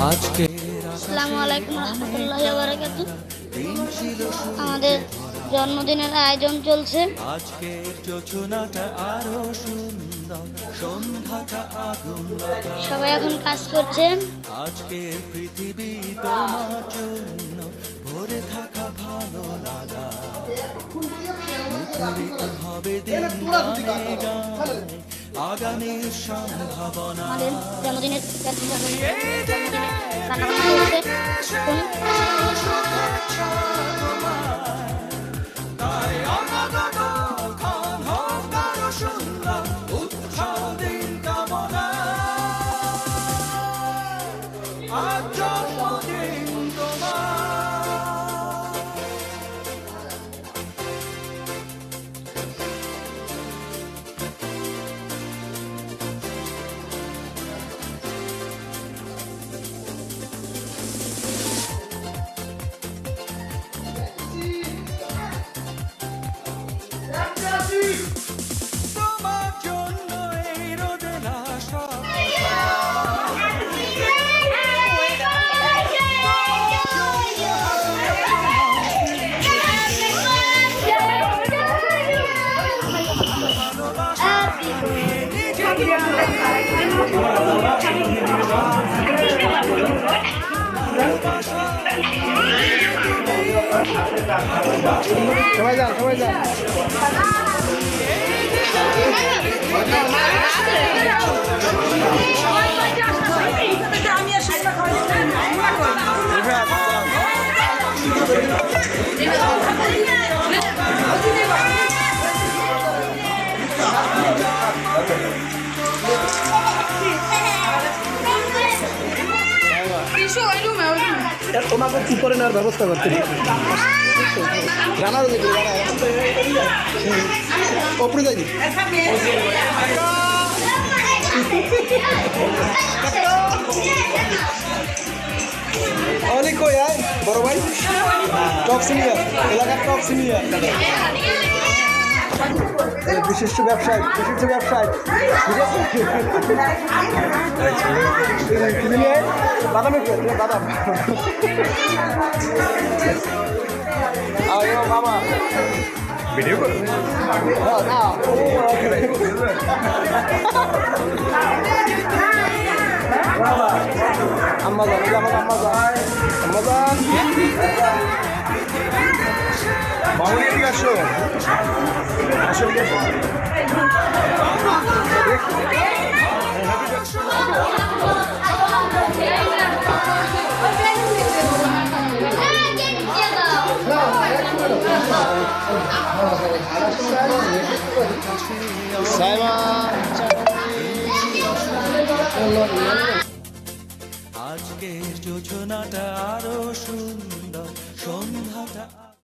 আসসালামু আলাইকুম রহমতুল্লাহ বারাকাতু আমাদের জন্মদিনের আয়োজন চলছে। আজকের যোজনাটা আরও সুন্দর সন্ধ্যাটা আগুন সবাই এখন কাজ করছেন আজকের পৃথিবী তোমার জন্য ভরে থাকা ভালো লাগা। হবে দিন গানে। গানে। আগামীর সম্ভাবনা। জন্মদিনের জন্মদিনে সবাই যান সবাই যান তোমাকে কি করে নেওয়ার ব্যবস্থা করতে দেখি ওপরে যাইনি অনেক কই বড় ভাই। টপ সিনিয়র এলাকার টপ সিনিয়র বিশিষ্ট ব্যবসায়ী বিশিষ্ট ব্যবসায়ী। ঠিক আছে? বাদাম বাদাম। আরে মামা ভিডিও করো না ও আম্মা জান আমার আম্মা জান আম্মা জান মামুনি এদিকে আসো। আসো এদিকে আজকে যোজনাটা আরও সুন্দর সন্ধ্যাটা